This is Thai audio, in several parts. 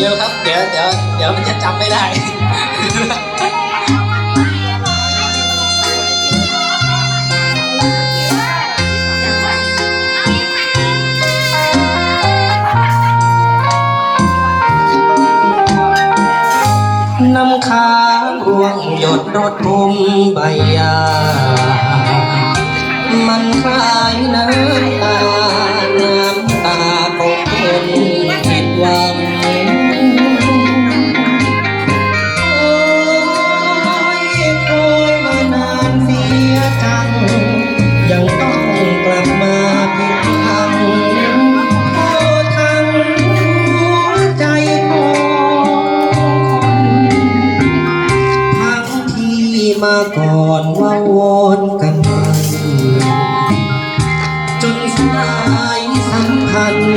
เร็วครับ เดี๋ยวเดี๋ยวเดี๋ยวมันจะจำไม่ได้ น้ำค้างร่วงหยดรดพุ่มใบยา มันคล้ายน้ำตา มาก่อนว่าวอนกันไปจนสายสัมพันธ์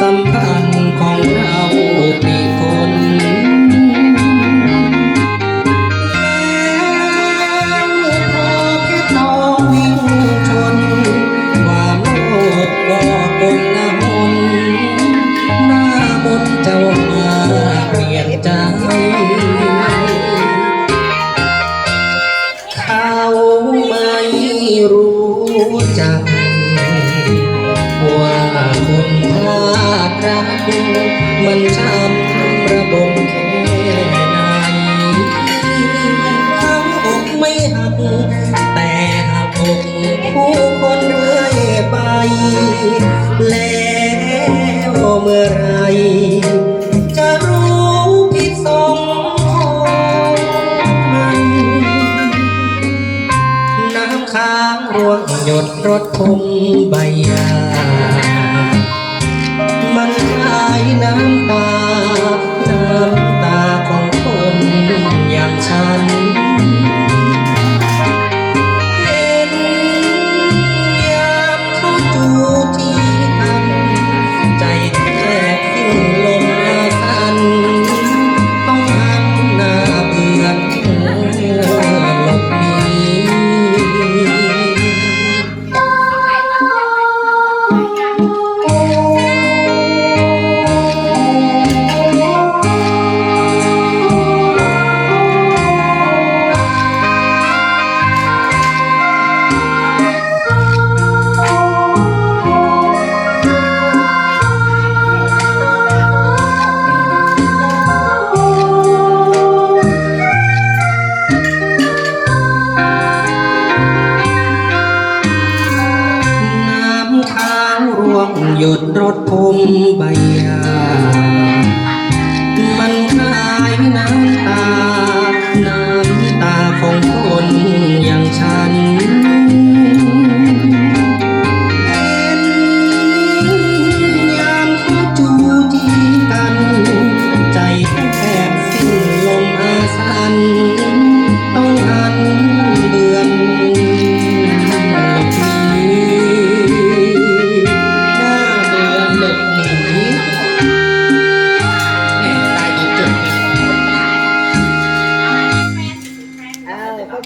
สัมพันธ์ของเราเปลี่ยนคนแล้ว จักว่าคนพลาดรักมันช้ำระบมแค่ไหนทั้งอกไม่หัก แต่หักอกผู้คนเรื่อยไป แล้วเมื่อไร หยดรถคงใบยามันหายน้ำตา หยุดรถพุ่มใบยา